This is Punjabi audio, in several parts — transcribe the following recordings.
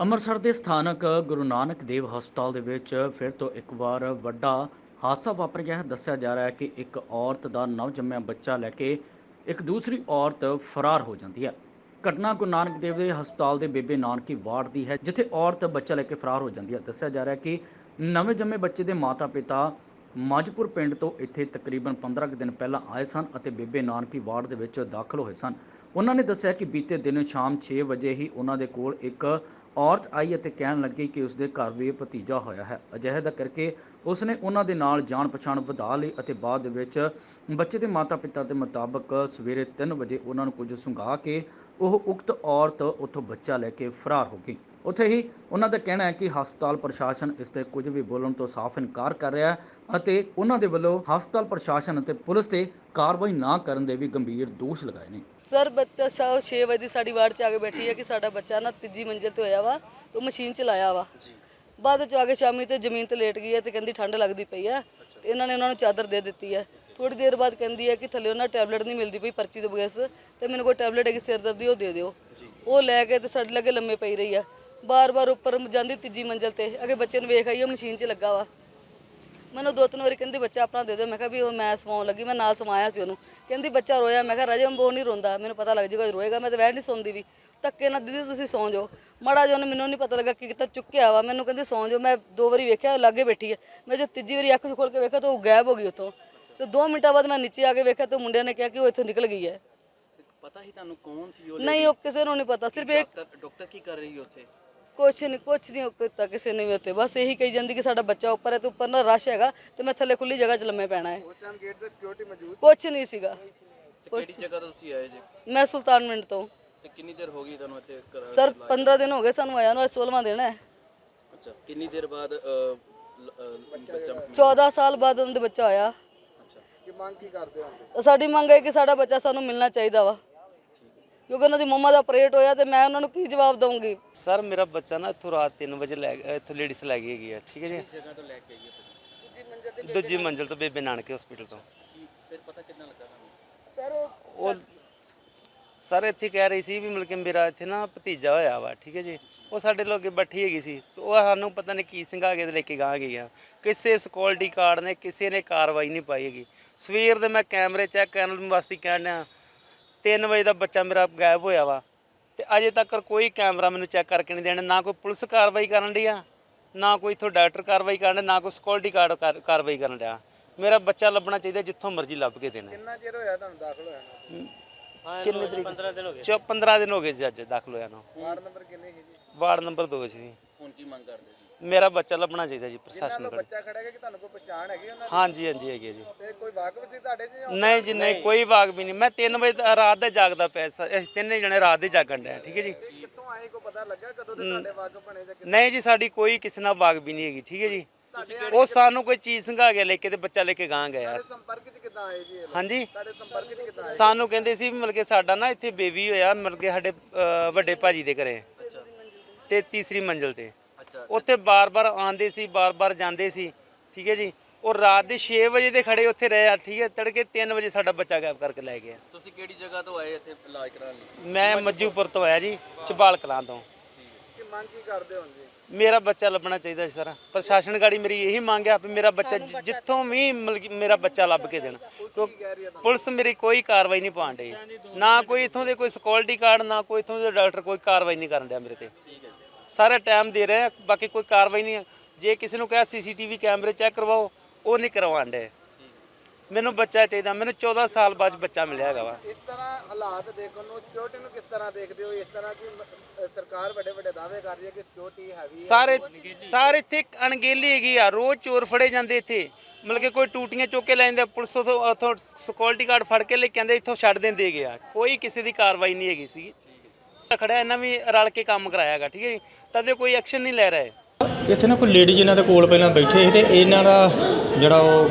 ਅੰਮ੍ਰਿਤਸਰ ਦੇ ਸਥਾਨਕ ਗੁਰੂ ਨਾਨਕ ਦੇਵ ਹਸਪਤਾਲ ਦੇ ਵਿੱਚ ਫਿਰ ਤੋਂ ਇੱਕ ਵਾਰ ਵੱਡਾ ਹਾਦਸਾ ਵਾਪਰ ਗਿਆ ਹੈ। ਦੱਸਿਆ ਜਾ ਰਿਹਾ ਹੈ ਕਿ ਇੱਕ ਔਰਤ ਦਾ ਨਵਜੰਮਿਆ ਬੱਚਾ ਲੈ ਕੇ ਇੱਕ ਦੂਸਰੀ ਔਰਤ ਫਰਾਰ ਹੋ ਜਾਂਦੀ ਹੈ। ਘਟਨਾ ਗੁਰੂ ਨਾਨਕ ਦੇਵ ਦੇ ਹਸਪਤਾਲ ਦੇ ਬੇਬੇ ਨਾਨਕੀ ਵਾਰਡ ਦੀ ਹੈ, ਜਿੱਥੇ ਔਰਤ ਬੱਚਾ ਲੈ ਕੇ ਫਰਾਰ ਹੋ ਜਾਂਦੀ ਹੈ। ਦੱਸਿਆ ਜਾ ਰਿਹਾ ਹੈ ਕਿ ਨਵੇਂ ਜੰਮੇ ਬੱਚੇ ਦੇ ਮਾਤਾ-ਪਿਤਾ ਮਾਜਪੁਰ ਪਿੰਡ ਤੋਂ ਇੱਥੇ ਤਕਰੀਬਨ 15 ਕੁ ਦਿਨ ਪਹਿਲਾਂ ਆਏ ਸਨ ਅਤੇ ਬੇਬੇ ਨਾਨਕੀ ਵਾਰਡ ਦੇ ਵਿੱਚ ਦਾਖਲ ਹੋਏ ਸਨ। ਉਹਨਾਂ ਨੇ ਦੱਸਿਆ ਕਿ ਬੀਤੇ ਦਿਨ ਸ਼ਾਮ 6 ਵਜੇ ਹੀ ਉਹਨਾਂ ਦੇ ਕੋਲ ਇੱਕ ਔਰਤ ਆਈ ਅਤੇ ਕਹਿਣ ਲੱਗੀ ਕਿ ਉਸਦੇ ਘਰ ਵੀ ਭਤੀਜਾ ਹੋਇਆ ਹੈ। ਅਜਿਹੇ ਦਾ ਕਰਕੇ ਉਸਨੇ ਉਹਨਾਂ ਦੇ ਨਾਲ ਜਾਣ ਪਛਾਣ ਵਧਾ ਲਈ ਅਤੇ ਬਾਅਦ ਦੇ ਵਿੱਚ ਬੱਚੇ ਦੇ ਮਾਤਾ-ਪਿਤਾ ਦੇ ਮੁਤਾਬਕ ਸਵੇਰੇ 3 ਵਜੇ ਉਹਨਾਂ ਨੂੰ ਕੁਝ ਸੁੰਘਾ ਕੇ ਉਹ ਉਕਤ ਔਰਤ ਉੱਥੋਂ ਬੱਚਾ ਲੈ ਕੇ ਫਰਾਰ ਹੋ ਗਈ। ਉੱਥੇ ਹੀ ਉਹਨਾਂ ਦਾ ਕਹਿਣਾ ਹੈ ਕਿ ਹਸਪਤਾਲ ਪ੍ਰਸ਼ਾਸਨ ਇਸ ਤੇ ਕੁਝ ਵੀ ਬੋਲਣ ਤੋਂ ਸਾਫ਼ ਇਨਕਾਰ ਕਰ ਰਿਹਾ ਹੈ ਅਤੇ ਉਹਨਾਂ ਦੇ ਵੱਲੋਂ ਹਸਪਤਾਲ ਪ੍ਰਸ਼ਾਸਨ ਅਤੇ ਪੁਲਿਸ ਤੇ ਕਾਰਵਾਈ ਨਾ ਕਰਨ ਦੇ ਵੀ ਗੰਭੀਰ ਦੋਸ਼ ਲਗਾਏ ਨੇ। ਸਰ, ਬੱਚਾ ਸ਼ਾ 6 ਵਜੇ ਦੀ ਸਾਡੀ ਵਾਰਡ 'ਚ ਆ ਕੇ ਬੈਠੀ ਹੈ ਕਿ ਸਾਡਾ ਬੱਚਾ ਨਾ ਤੀਜੀ ਮੰਜ਼ਿਲ ਤੇ ਹੋਇਆ ਵਾ ਤੇ ਮਸ਼ੀਨ ਚਲਾਇਆ ਵਾ। ਬਾਅਦ ਚ ਆ ਕੇ ਸ਼ਾਮੀ ਤੇ ਜ਼ਮੀਨ ਤੇ ਲੇਟ ਗਈ ਹੈ ਤੇ ਕਹਿੰਦੀ ਠੰਡ ਲੱਗਦੀ ਪਈ ਹੈ ਤੇ ਇਹਨਾਂ ਨੇ ਉਹਨਾਂ ਨੂੰ ਚਾਦਰ ਦੇ ਦਿੱਤੀ ਹੈ। ਥੋੜੀ ਦੇਰ ਬਾਅਦ ਕਹਿੰਦੀ ਹੈ ਕਿ ਥੱਲੇ ਉਹਨਾਂ ਟੈਬਲੇਟ ਨਹੀਂ ਮਿਲਦੀ ਪਈ ਪਰਚੀ ਤੋਂ ਬਗੈਰ, ਤੇ ਮੈਨੂੰ ਕੋਈ ਟੈਬਲੇਟ ਹੈਗੀ ਸਿਰ ਦਰਦ ਦੀ ਉਹ ਦੇ ਦਿਓ। ਉਹ ਲੈ ਕੇ ਤੇ ਸਾਡੇ ਲੱਗੇ ਲੰਮੇ ਪਈ ਰਹੀ ਆ। ਬਾਰ-ਬਾਰ ਉੱਪਰ ਜਾਂਦੀ ਤੀਜੀ ਮੰਜ਼ਿਲ ਤੇ, ਅਗੇ ਬੱਚੇ ਨੂੰ ਵੇਖ ਆਈ, ਉਹ ਮਸ਼ੀਨ 'ਚ ਲੱਗਾ ਵਾ। ਮੈਨੂੰ ਦੋ ਤਿੰਨ ਵਾਰੀ ਕਹਿੰਦੀ, ਬੱਚਾ ਆਪਣਾ ਦੇ ਦਿਓ। ਮੈਂ ਕਿਹਾ ਵੀ ਉਹ ਮੈਂ ਸਵਾਉਣ ਲੱਗੀ, ਮੈਂ ਨਾਲ ਸਮਾਇਆ ਸੀ ਉਹਨੂੰ। ਕਹਿੰਦੀ, ਬੱਚਾ ਰੋਇਆ। ਮੈਂ ਕਿਹਾ, ਰਾਜੇ, ਉਹ ਨਹੀਂ ਰੋਂਦਾ, ਮੈਨੂੰ ਪਤਾ ਲੱਗ ਜਾਏਗਾ ਰੋਏਗਾ। ਮੈਂ ਤਾਂ ਵੈਰ ਨਹੀਂ ਸੌਂਦੀ ਵੀ। ਧੱਕੇ ਨਾਲ, ਦੀਦੀ, ਤੁਸੀਂ ਸੌਂ ਜਾਓ। ਮਾੜਾ ਜਿਹਾ ਉਹਨੇ ਮੈਨੂੰ ਨਹੀਂ ਪਤਾ ਲੱਗਾ ਕਿ ਕਿਤਾ ਚੁੱਕਿਆ ਵਾ। ਮੈਨੂੰ ਕਹਿੰਦੀ, ਸੌਂ ਜਾਓ। ਮੈਂ ਦੋ ਵਾਰੀ ਵੇਖਿਆ, ਉਹ ਲਾਗੇ ਬੈਠੀ ਹੈ ਮੈਂ ਜਦ ਤੀਜੀ ਵਾਰੀ ਅੱਖ ਖੋਲ ਕੇ ਵੇਖਿਆ ਤਾਂ ਉਹ ਗਾਇਬ ਹੋ ਗਈ ਉੱਥੋਂ। ਤੇ 2 ਮਿੰਟਾਂ ਬਾਅਦ ਮੈਂ ਨੀਚੇ ਆ ਕੇ ਵੇਖਿਆ ਤੇ ਮੁੰਡਿਆਂ ਨੇ ਕਿਹਾ ਕਿ ਉਹ ਇੱਥੋਂ ਨਿਕਲ ਗਈ ਹੈ। ਪਤਾ ਹੀ ਤੁਹਾਨੂੰ ਕੌਣ ਸੀ ਉਹ ਨਹੀਂ ਉਹ ਕਿਸੇ ਨੂੰ ਨਹੀਂ ਪਤਾ ਸਿਰਫ ਇੱਕ ਡਾਕਟਰ ਕੀ ਕਰ ਰਹੀ ਉੱਥੇ? ਕੁਛ ਨਹੀਂ ਕੁਛ ਨਹੀਂ ਕੀਤਾ ਕਿਸੇ ਨੇ ਵੀ ਉੱਥੇ ਬਸ ਇਹੀ ਕਹੀ ਜਾਂਦੀ ਕਿ ਸਾਡਾ ਬੱਚਾ ਉੱਪਰ ਹੈ ਤੇ ਉੱਪਰ ਨਾ ਰਸ਼ ਹੈਗਾ ਤੇ ਮੈਂ ਥੱਲੇ ਖੁੱਲੀ ਜਗ੍ਹਾ 'ਚ ਲੰਮੇ ਪੈਣਾ ਹੈ। ਕੁਛ ਨਹੀਂ ਸੀਗਾ। ਤੇ ਕਿਹੜੀ ਜਗ੍ਹਾ ਤੋਂ ਤੁਸੀਂ ਆਏ ਜੇ? ਮੈਂ ਸੁਲਤਾਨ ਮਿੰਟ ਤੋਂ। ਤੇ ਕਿੰਨੀ ਦੇਰ ਹੋ ਗਈ ਤੁਹਾਨੂੰ ਇੱਥੇ ਸਰ 15 ਦਿਨ ਹੋ ਗਏ ਸਾਨੂੰ ਆਇਆ ਨੂੰ ਅੱਜ 16ਵਾਂ ਦਿਨ ਹੈ। ਅੱਛਾ ਕਿੰਨੀ ਦੇਰ ਬਾਅਦ ਅ, ਲ- ਅ, ਬੱਚਾ 14 ਸਾਲ ਬਾਅਦ ਉਹਨਾਂ ਦੇ ਬੱਚਾ ਆਇਆ। ਮੰਗ ਕੀ ਕਰਦੇ ਹੋ ਸਾਡੀ ਮੰਗ ਹੈ ਕਿ ਸਾਡਾ ਬੱਚਾ ਸਾਨੂੰ ਮਿਲਣਾ ਚਾਹੀਦਾ ਵਾ। ਕਿਉਂਕਿ ਉਹਨਾਂ ਦੀ ਮੰਮਾ ਦਾ ਆਪਰੇਟ ਹੋਇਆ ਤੇ ਮੈਂ ਉਹਨਾਂ ਨੂੰ ਕੀ ਜਵਾਬ ਦਵਾਂਗੀ ਸਰ ਮੇਰਾ ਬੱਚਾ ਨਾ ਇੱਥੋਂ ਰਾਤ 3 ਵਜੇ ਲੈ ਇੱਥੋਂ ਲੇਡੀਜ਼ ਲੈ ਗਈ ਹੈ ਠੀਕ ਹੈ ਜੀ? ਜਗ੍ਹਾ ਤੋਂ ਲੈ ਕੇ ਆਈਏ ਦੂਜੀ ਮੰਜ਼ਿਲ ਤੇ ਦੂਜੀ ਮੰਜ਼ਿਲ ਤੋਂ ਬੇਬੇ ਨਾਨਕੇ ਹਸਪੀਟਲ ਤੋਂ। ਫਿਰ ਪਤਾ ਕਿੰਨਾ ਲੱਗਾ ਤੁਹਾਨੂੰ ਸਰ ਉਹ ਉਹ ਸਰ ਇੱਥੇ ਕਹਿ ਰਹੀ ਸੀ ਵੀ ਮਤਲਬ ਕਿ ਮੇਰਾ ਇੱਥੇ ਨਾ ਭਤੀਜਾ ਹੋਇਆ ਵਾ ਠੀਕ ਹੈ ਜੀ। ਉਹ ਸਾਡੇ ਲੋਕੇ ਬੈਠੀ ਹੈਗੀ ਸੀ। ਤੇ ਉਹ ਸਾਨੂੰ ਪਤਾ ਨਹੀਂ ਕੀ ਸੰਘਾ ਕੇ ਲੈ ਕੇ ਗਾਂ ਗਈ ਆ ਕਿਸੇ ਸਕਿਉਰਟੀ ਕਾਰਡ ਨੇ ਕਿਸੇ ਨੇ ਕਾਰਵਾਈ ਨਹੀਂ ਪਾਈ ਹੈਗੀ। ਸਵੇਰ ਦੇ ਮੈਂ ਕੈਮਰੇ ਚੈੱਕ ਕਰਨ ਵਾਸਤੇ ਕਹਿਣ ਡਿਆ 3 ਵਜੇ ਦਾ ਬੱਚਾ ਮੇਰਾ ਗਾਇਬ ਹੋਇਆ ਵਾ। ਤੇ ਅਜੇ ਤੱਕ ਕੋਈ ਕੈਮਰਾ ਮੈਨੂੰ ਚੈੱਕ ਕਰਕੇ ਨਹੀਂ ਦੇਣਾ ਨਾ ਕੋਈ ਪੁਲਿਸ ਕਾਰਵਾਈ ਕਰਨ ਡਈ ਆ ਨਾ ਕੋਈ ਇਥੋਂ ਡਾਕਟਰ ਕਾਰਵਾਈ ਕਰਨ ਡਿਆ, ਨਾ ਕੋਈ ਸਕਿਉਰਟੀ ਕਾਰਡ ਕਾਰ- ਕਾਰਵਾਈ ਕਰਨ ਡਿਆ। ਮੇਰਾ ਬੱਚਾ ਲੱਭਣਾ ਚਾਹੀਦਾ ਜਿੱਥੋਂ ਮਰਜ਼ੀ ਲੱਭ ਕੇ ਦੇਣਾ। ਕਿੰਨਾ ਚਿਰ ਹੋਇਆ ਤੁਹਾਨੂੰ ਦਾਖਲ ਹੋਇਆ? ਕਿੰਨੇ ਤਰੀਕ? 15 ਦਿਨ ਹੋ ਗਏ। 15 ਦਿਨ ਹੋ ਗਏ ਜੀ ਅੱਜ ਦਾਖਲ ਹੋਇਆ ਨੂੰ। ਵਾਰਡ ਨੰਬਰ ਕਿੰਨੇ ਸੀ ਜੀ? ਵਾਰਡ ਨੰਬਰ 2 ਸੀ ਹੁਣ ਕੀ ਮੰਗ ਕਰਦੇ ਜੀ? ਮੇਰਾ ਬੱਚਾ ਲੱਭਣਾ ਚਾਹੀਦਾ ਜੀ ਪ੍ਰਸ਼ਾਸਨ ਤੁਹਾਨੂੰ ਕੋਲ। ਬੱਚਾ ਖੜਾ ਹੈ ਕਿ ਤੁਹਾਨੂੰ ਕੋਈ ਪਛਾਣ ਹੈਗੀ ਉਹਨਾਂ ਹਾਂਜੀ ਹਾਂਜੀ ਹੈਗੀ ਹੈ ਜੀ। ਦੀ ਤੇ ਕੋਈ ਵਾਕਫ ਸੀ ਤੁਹਾਡੇ ਜੀ ਜਾਂ ਨਹੀਂ ਜੀ ਨਹੀਂ ਕੋਈ ਵਾਗ ਵੀ ਨਹੀਂ। ਮੈਂ 3 ਵਜੇ ਦਾ- ਰਾਤ ਦਾ ਜਾਗਦਾ ਪਿਆ ਸ- ਅਸੀਂ ਤਿੰਨੇ ਜਣੇ ਰਾਤ ਦੇ ਜਾਗਣ ਡਿਆ ਠੀਕ ਹੈ ਜੀ। ਕਿੱਥੋਂ ਆਏ ਕੋ ਪਤਾ ਲੱਗਾ ਕਦੋਂ ਦੇ ਤੁਹਾਡੇ ਵਾਕਫ ਬਣੇ ਜਾਂ ਕਿੱਥੋਂ? ਨਹੀਂ ਜੀ ਸਾਡੀ ਕੋਈ ਕਿਸੇ ਨਾਲ ਵਾਗ ਵੀ ਨਹੀਂ ਹੈਗੀ ਠੀਕ ਹੈ ਜੀ। ਉਹ ਸਾਨੂੰ ਕੋਈ ਚੀਜ਼ ਸੰਘਾ ਕੇ ਲੈ ਕੇ ਤੇ ਬੱਚਾ ਲੈ ਕੇ ਗਾਂ ਗਿਆ ਸੰਪਰਕ ਚ ਕਿੱਦਾਂ ਆਏ ਜੀ? ਹਾਂਜੀ। ਤੁਹਾਡੇ ਸੰਪਰਕ ਚ ਕਿੱਦਾਂ ਆਏ? ਸਾਨੂੰ ਕਹਿੰਦੇ ਸੀ ਵੀ ਮਤਲਬ ਕਿ ਸਾਡਾ ਨਾ ਇੱਥੇ ਬੇਬੀ ਹੋਇਆ ਮਤਲਬ ਕਿ ਸਾਡੇ ਵੱਡੇ ਭਾਜੀ ਦੇ ਘਰੇ। ਤੇ ਤੀਸਰੀ ਮੰਜ਼ਿਲ ਤੇ। ਅੱਛਾ। ਉੱਥੇ ਬਾਰ-ਬਾਰ ਆਉਂਦੇ ਸੀ ਬਾਰ-ਬਾਰ ਜਾਂਦੇ ਸੀ। ਠੀਕ ਹੈ ਜੀ? ਉਹ ਰਾਤ ਦੇ 6 ਵਜੇ ਦੇ ਖੜੇ ਉੱਥੇ ਰਹੇ ਆ ਠੀਕ ਹੈ? ਤੜਕੇ 3 ਵਜੇ ਸਾਡਾ ਬੱਚਾ ਗਾਇਬ ਕਰਕੇ ਲੈ ਗਿਆ। ਤੁਸੀਂ ਕਿਹੜੀ ਜਗ੍ਹਾ ਤੋਂ ਆਏ ਇੱਥੇ ਇਲਾਜ ਕਰਾਉਣ ਲਈ? ਮੈਂ ਮੱਜੂਪੁਰ ਤੋਂ ਆਇਆ ਜੀ ਚਬਾਲ ਕਲਾਂ ਤੋਂ। ਮੰਗ ਕੀ ਕਰਦੇ ਹੋ ਜੀ? ਮੇਰਾ ਬੱਚਾ ਲੱਭਣਾ ਚਾਹੀਦਾ ਸੀ ਸਰ। ਪ੍ਰਸ਼ਾਸਨ ਗਾੜੀ ਮੇਰੀ ਇਹੀ ਮੰਗ ਹੈ ਵੀ ਮੇਰਾ ਬੱਚਾ ਜਿੱਥੋਂ ਵੀ ਕਿ ਮੇਰਾ ਬੱਚਾ ਲੱਭ ਕੇ ਦੇਣ। ਪੁਲਿਸ ਮੇਰੀ ਕੋਈ ਕਾਰਵਾਈ ਨਹੀਂ ਪਾਉਣ ਡਈ। ਨਾ ਕੋਈ ਇਥੋਂ ਦੇ ਕੋਈ ਸਕਿਉਰਟੀ ਕਾਰਡ ਨਾ ਕੋਈ ਇਥੋਂ ਦੇ ਡਾਕਟਰ ਕੋਈ ਕਾਰਵਾਈ ਨਹੀਂ ਕਰਨ ਡਿਆ ਮੇਰੇ ਤੇ। ਸਾਰੇ ਟਾਈਮ ਦੇ ਰਹੇ ਬਾਕੀ ਕੋਈ ਕਾਰਵਾਈ ਨਹੀਂ। ਜੇ ਕਿਸੇ ਨੂੰ ਕਿਹਾ ਸੀਸੀਟੀਵੀ ਕੈਮਰੇ ਚੈੱਕ ਕਰਵਾਓ ਉਹ ਨਹੀਂ ਕਰਵਾਉਣ ਡੇ ਮੈਨੂੰ ਬੱਚਾ ਚਾਹੀਦਾ ਮੈਨੂੰ 14 ਸਾਲ ਬਾਅਦ ਬੱਚਾ ਮਿਲਿਆ ਹੈਗਾ ਵਾ। ਇਸ ਤਰ੍ਹਾਂ ਹਾਲਾਤ ਦੇਖਣ ਨੂੰ ਸਿਕਿਉਰਿਟੀ ਨੂੰ ਕਿਸ ਤਰ੍ਹਾਂ ਦੇਖਦੇ ਹੋ? ਇਸ ਤਰ੍ਹਾਂ ਕਿ ਸਰਕਾਰ ਵੱਡੇ ਵੱਡੇ ਦਾਅਵੇ ਕਰ ਰਹੀ ਹੈ ਕਿ ਸਿਕਿਉਰਿਟੀ ਹੈਵੀ ਹੈ ਸਾਰੇ ਸਾਰੇ ਇੱਥੇ ਅਣਗਹਿਲੀ ਹੈਗੀ ਆ ਰੋਜ਼ ਚੋਰ ਫੜੇ ਜਾਂਦੇ ਇੱਥੇ। ਮਤਲਬ ਕਿ ਕੋਈ ਟੂਟੀਆਂ ਚੁੱਕ ਕੇ ਲੈ ਜਾਂਦੇ ਪੁਲਿਸ ਉਥੋਂ ਉਥੋਂ ਸਿਕਿਉਰਿਟੀ ਗਾਰਡ ਫੜ ਕੇ ਲੈ ਕੇ ਆਂਦੇ ਇੱਥੋਂ ਛੱਡ ਦਿੰਦੇ ਗਿਆ ਕੋਈ ਕਿਸੇ ਦੀ ਕਾਰਵਾਈ ਨਹੀਂ ਹੈਗੀ ਸੀ। ਖੜਾ ਇਹਨਾਂ ਵੀ ਰਲ ਕੇ ਕੰਮ ਕਰਾਇਆਗਾ ਠੀਕ ਹੈ ਜੀ? ਤਦੇ ਕੋਈ ਐਕਸ਼ਨ ਨਹੀਂ ਲੈ ਰਹੇ ਇੱਥੇ ਨਾ ਕੋਈ ਲੇਡੀ ਇਹਨਾਂ ਦੇ ਕੋਲ ਪਹਿਲਾਂ ਬੈਠੇ ਸੀ ਤੇ ਇਹਨਾਂ ਦਾ ਜਿਹੜਾ ਉਹ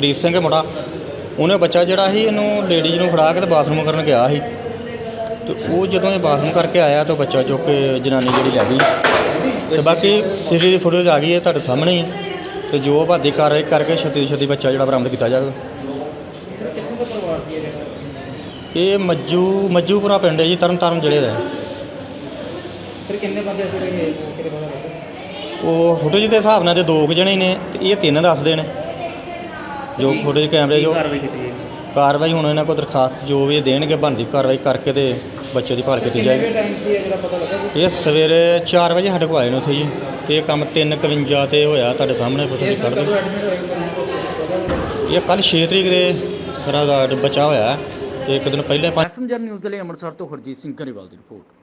ਗੁਰਪ੍ਰੀਤ ਸਿੰਘ ਮੁੰਡਾ ਉਹਨੇ ਬੱਚਾ ਜਿਹੜਾ ਸੀ ਇਹਨੂੰ ਲੇਡੀ ਨੂੰ ਫੜਾ ਕੇ ਤੇ ਬਾਥਰੂਮ ਕਰਨ ਗਿਆ ਸੀ। ਤੇ ਉਹ ਜਦੋਂ ਇਹ ਬਾਥਰੂਮ ਕਰਕੇ ਆਇਆ ਤਾਂ ਬੱਚਾ ਚੁੱਕ ਕੇ ਜਨਾਨੀ ਜਿਹੜੀ ਲੈ ਗਈ। ਤੇ ਬਾਕੀ ਸੀਸੀਟੀਵੀ ਫੁਟੇਜ ਆ ਗਈ ਹੈ ਤੁਹਾਡੇ ਸਾਹਮਣੇ ਹੀ। ਤੇ ਜੋ ਬਾਦੀ ਕਾਰਵਾਈ ਕਰਕੇ ਛੇਤੀ ਛੇਤੀ ਬੱਚਾ ਜਿਹੜਾ ਬਰਾਮਦ ਕੀਤਾ ਜਾਵੇ। ਸਰ ਕਿੱਥੋਂ ਦਾ ਪਰਿਵਾਰ ਸੀ ਇਹ ਮੱਜੂ ਮੱਜੂਪੁਰਾ ਪਿੰਡ ਹੈ ਜੀ ਤਰਨ ਤਾਰਨ ਜ਼ਿਲ੍ਹੇ ਦਾ ਹੈ। ਸਰ ਕਿੰਨੇ ਬੰਦੇ ਸੀ ਪਤਾ ਲੱਗਾ ਉਹ ਫੁਟੇਜ ਦੇ ਹਿਸਾਬ ਨਾਲ ਤੇ ਦੋ ਕੁ ਜਣੇ ਨੇ ਤੇ ਇਹ ਤਿੰਨ ਦੱਸਦੇ ਨੇ। ਜੋ ਫੁਟੇਜ ਕੈਮਰੇ ਜੋ ਕਾਰਵਾਈ ਕੀਤੀ ਹੈ ਕਾਰਵਾਈ ਹੁਣ ਇਹਨਾਂ ਕੋਲ ਦਰਖਾਸਤ ਜੋ ਵੀ ਦੇਣਗੇ ਬਣਦੀ ਕਾਰਵਾਈ ਕਰਕੇ ਤੇ ਬੱਚੇ ਦੀ ਭਾਲ ਕੀਤੀ ਕਿੰਨੇ ਜਾਏਗੀ। ਟਾਈਮ ਸੀ ਇਹ ਜਿਹੜਾ ਪਤਾ ਲੱਗਾ ਜੀ? ਇਹ ਸਵੇਰੇ 4 ਵਜੇ ਸਾਡੇ ਕੋਲ ਆਏ ਨੇ ਉੱਥੇ ਜੀ। ਤੇ ਇਹ ਕੰਮ 3:51 ਤੇ ਹੋਇਆ ਤੁਹਾਡੇ ਸਾਹਮਣੇ ਕੁਛ ਸਰ ਕੱਢ ਕਦੋਂ ਦੇ ਐਡਮਿਟ ਹੋਏ ਪਤਾ ਲੱਗਾ ਇਹ ਕੱਲ 6 ਤਰੀਕ ਦੇ ਮੇਰਾ ਦਾ ਬਚਾ ਹੋਇਆ ਹੈ ਤੇ ਇੱਕ ਦਿਨ ਪਹਿਲੇ ਪੰਜ ਐਸਐਮਜਰ ਨਿਊਜ਼ ਦੇ ਲਈ ਅੰਮ੍ਰਿਤਸਰ ਤੋਂ ਹਰਜੀਤ ਸਿੰਘ ਘਰੀਵਾਲ ਦੀ ਰਿਪੋਰਟ।